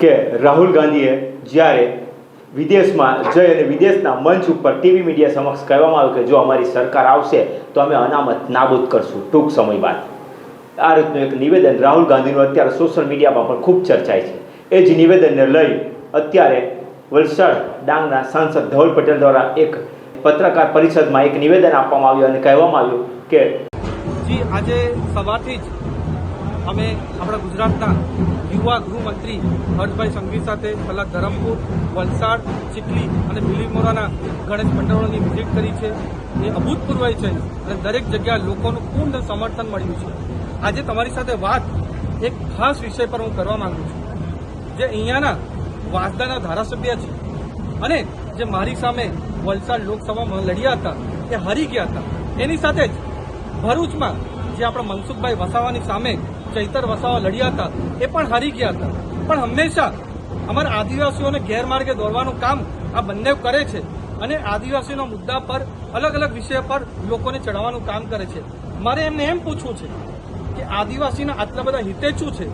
કે રાહુલ ગાંધીએ જ્યારે વિદેશમાં જઈ અને વિદેશના મંચ ઉપર ટીવી મીડિયા સમક્ષ કહેવામાં આવ્યું કે જો અમારી સરકાર આવશે તો અમે અનામત નાબૂદ કરશું. ટૂંક સમય બાદ. આ રીતનું એક નિવેદન રાહુલ ગાંધીનું અત્યારે સોશિયલ મીડિયામાં પણ ખૂબ ચર્ચાય છે. એ જ નિવેદનને લઈ અત્યારે વલસાડ ડાંગના સાંસદ ધવલ પટેલ દ્વારા એક પત્રકાર પરિષદમાં એક નિવેદન આપવામાં આવ્યું અને કહેવામાં આવ્યું કે જી, આજે સવારથી જ અમે આપણા ગુજરાતના યુવા ગૃહમંત્રી હર્ષભાઈ સંઘવી સાથે પહેલાં ધરમપુર, વલસાડ, ચીખલી અને બિલીમોરાના ગણેશ મંડળોની વિઝિટ કરી છે. એ અભૂતપૂર્વ છે અને દરેક જગ્યાએ લોકોનું પૂર્ણ સમર્થન મળ્યું છે. આજે તમારી સાથે વાત એક ખાસ વિષય પર હું કરવા માંગુ છું. જે અહીંયાના વાંસદાના ધારાસભ્ય છે અને જે મારી સામે વલસાડ લોકસભામાં લડ્યા હતા, એ હારી ગયા હતા. એની સાથે જ ભરૂચમાં જે આપણા મનસુખભાઈ વસાવાની સામે ચૈતર વસાવા લડ્યા હતા, એ પણ હારી ગયા હતા. પણ હંમેશા અમારા આદિવાસીઓને ગેરમાર્ગે દોરવાનું કામ આ બંને કરે છે અને આદિવાસીના મુદ્દા પર અલગ અલગ વિષય પર લોકોને ચડાવવાનું કામ કરે છે. મારે એમને એમ પૂછવું છે કે આદિવાસીના આટલા બધા હિતે શું છે.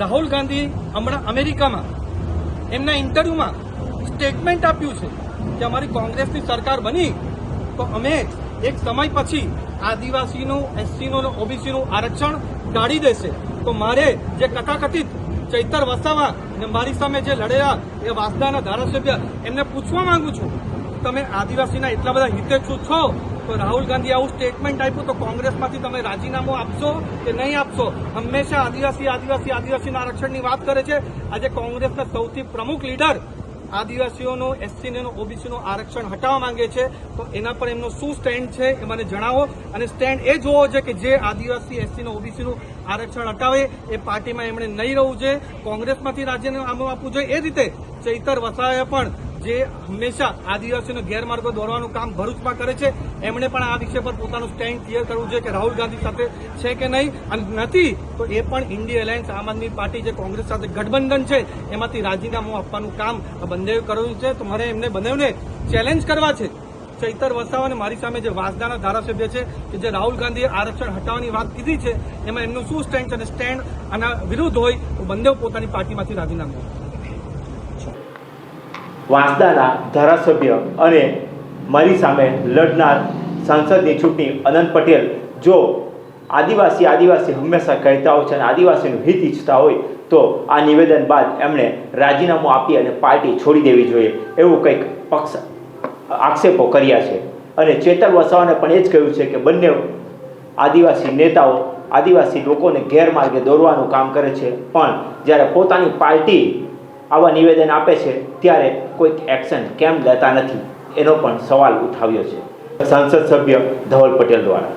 રાહુલ ગાંધી હમણાં અમેરિકામાં એમના ઇન્ટરવ્યુમાં સ્ટેટમેન્ટ આપ્યું છે કે અમારી કોંગ્રેસની સરકાર બની તો અમે એક સમય પછી આદિવાસીનું, એસસીનું અને ઓબીસીનું આરક્ષણ કાઢી દેશે. તો મારે જે કથાકથિત ચૈતર વસાવા ને મારી સામે જે લડેલા એ વાસદાના ધારાસભ્ય એમને પૂછવા માંગુ છું, તમે આદિવાસીના એટલા બધા હિતેચ્છુ છો? રાહુલ ગાંધી આવું સ્ટેટમેન્ટ આપ્યું તો કોંગ્રેસમાંથી તમે રાજીનામું આપશો કે નહીં આપશો? હંમેશા આદિવાસી આદિવાસી, આદિવાસીના આરક્ષણની વાત કરે છે. આજે કોંગ્રેસના સૌથી પ્રમુખ લીડર આદિવાસીઓનું, એસસીનું ઓબીસીનું આરક્ષણ હટાવવા માંગે છે. તો એના પર એમનો શું સ્ટેન્ડ છે એ મને જણાવો. અને સ્ટેન્ડ એ જોવો છે કે જે આદિવાસી, એસસીનું, ઓબીસીનું આરક્ષણ હટાવે એ પાર્ટીમાં એમણે નહીં રહેવું જોઈએ. કોંગ્રેસમાંથી રાજીનામું આપવું જોઈએ. એ રીતે ચૈતર વસાવાએ પણ જે હંમેશા આદિવાસીઓને ગેરમાર્ગો દોરવાનું કામ ભરૂચમાં કરે છે, એમણે પણ આ વિષય પર પોતાનું સ્ટેન્ડ ક્લિયર કરવું જોઈએ કે રાહુલ ગાંધી સાથે છે કે નહીં. અને નથી, તો એ પણ ઇન્ડિયા એલાયન્સ આમ આદમી પાર્ટી જે કોંગ્રેસ સાથે ગઠબંધન છે, એમાંથી રાજીનામું આપવાનું કામ બંને કરવું છે. તો મારે એમને બંનેને ચેલેન્જ કરવા છે. ચૈતર વસાવા અને મારી સામે જે વાસદાના ધારાસભ્ય છે, કે જે રાહુલ ગાંધીએ આરક્ષણ હટાવવાની વાત કીધી છે, એમાં એમનું શું સ્ટેન્ડ છે અને સ્ટેન્ડ આના વિરુદ્ધ હોય, તો બંને પોતાની પાર્ટીમાંથી રાજીનામું. વાંસદાના ધારાસભ્ય અને મારી સામે લડનાર સાંસદની ચૂંટણી અનંત પટેલ, જો આદિવાસી આદિવાસી હંમેશા કહેતા હોય છે અને આદિવાસીનું હિત ઈચ્છતા હોય, તો આ નિવેદન બાદ એમણે રાજીનામું આપી અને પાર્ટી છોડી દેવી જોઈએ એવું કંઈક પક્ષ આક્ષેપો કર્યા છે. અને ચેતર વસાવાને પણ એ જ કહ્યું છે કે બંને આદિવાસી નેતાઓ આદિવાસી લોકોને ગેરમાર્ગે દોરવાનું કામ કરે છે. પણ જ્યારે પોતાની પાર્ટી આવા નિવેદન આપે છે ત્યારે કોઈક એક્શન કેમ લેતા નથી? એનો પણ સવાલ ઉઠાવ્યો છે. સંસદ સભ્ય ધવલ પટેલ દ્વારા.